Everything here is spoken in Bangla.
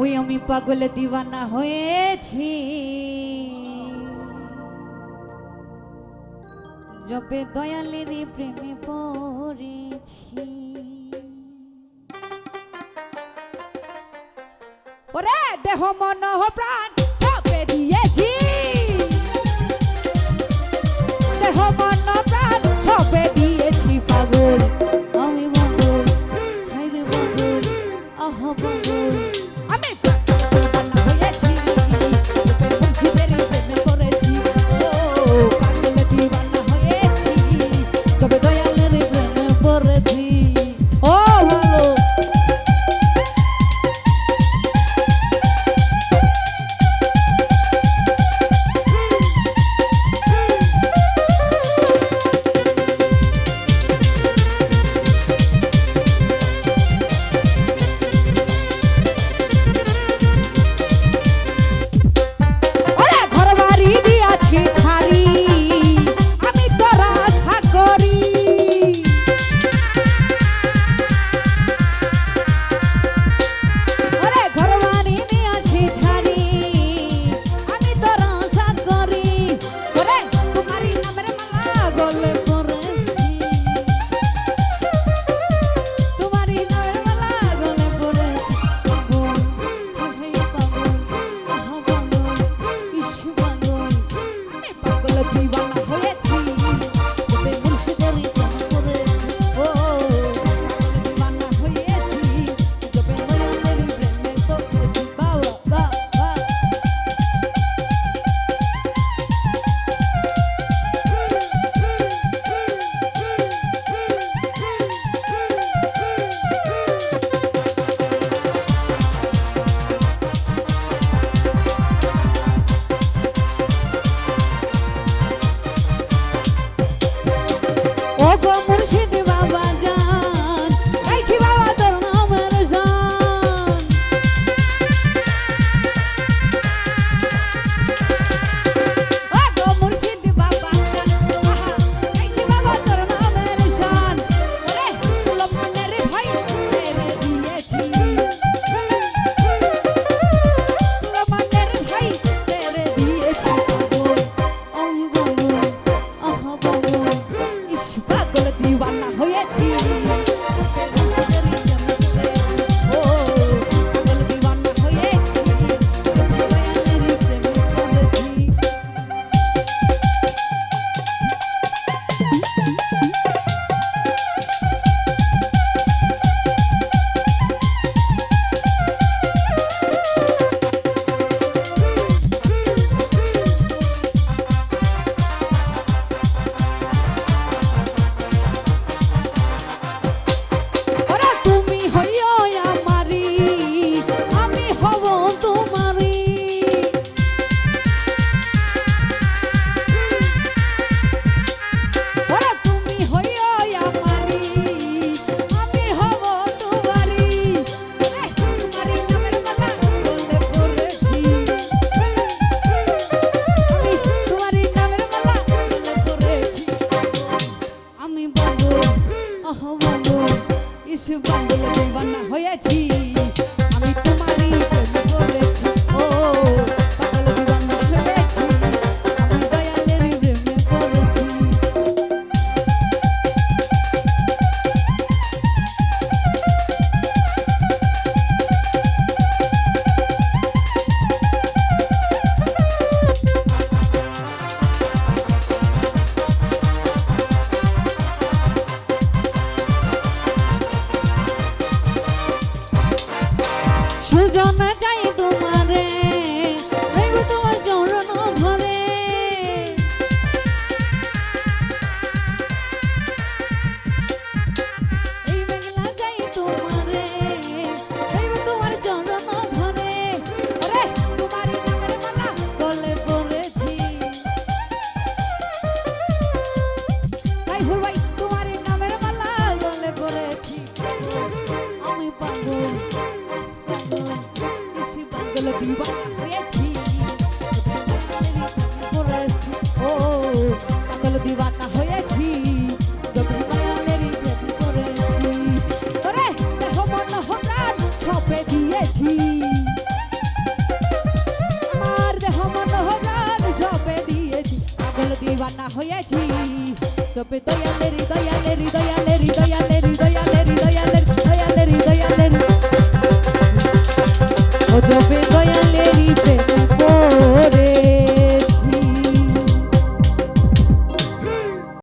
ওই আমি পাগল দিওয়ানা হয়েছি। জপে দয়ালিনী প্রেমে পড়েছি। ওরে দেহ, মন প্রাণ সবে দিয়েছি। দেহ, মন প্রাণ সবে দিয়েছি পাগল। Silvana. 你话，那好一次。ইসু বাংলা হয়েছি। আমি তোমারই সুজন যাই তোমারে তোমার চরণ ধরে। এই মেঘলা যাই তোমারে তোমার চরণ ধরে। আরে, তোমার নামের মালা গলে পড়েছি। তাই ভুল ভাই, তোমার নামের মালা গলে পড়েছি। আমি পাগল। দিওয়ানা হয়েছি তবে দয়ালের দয়ালের দয়ালের দয়ালের দয়ালের ও জবে গয়া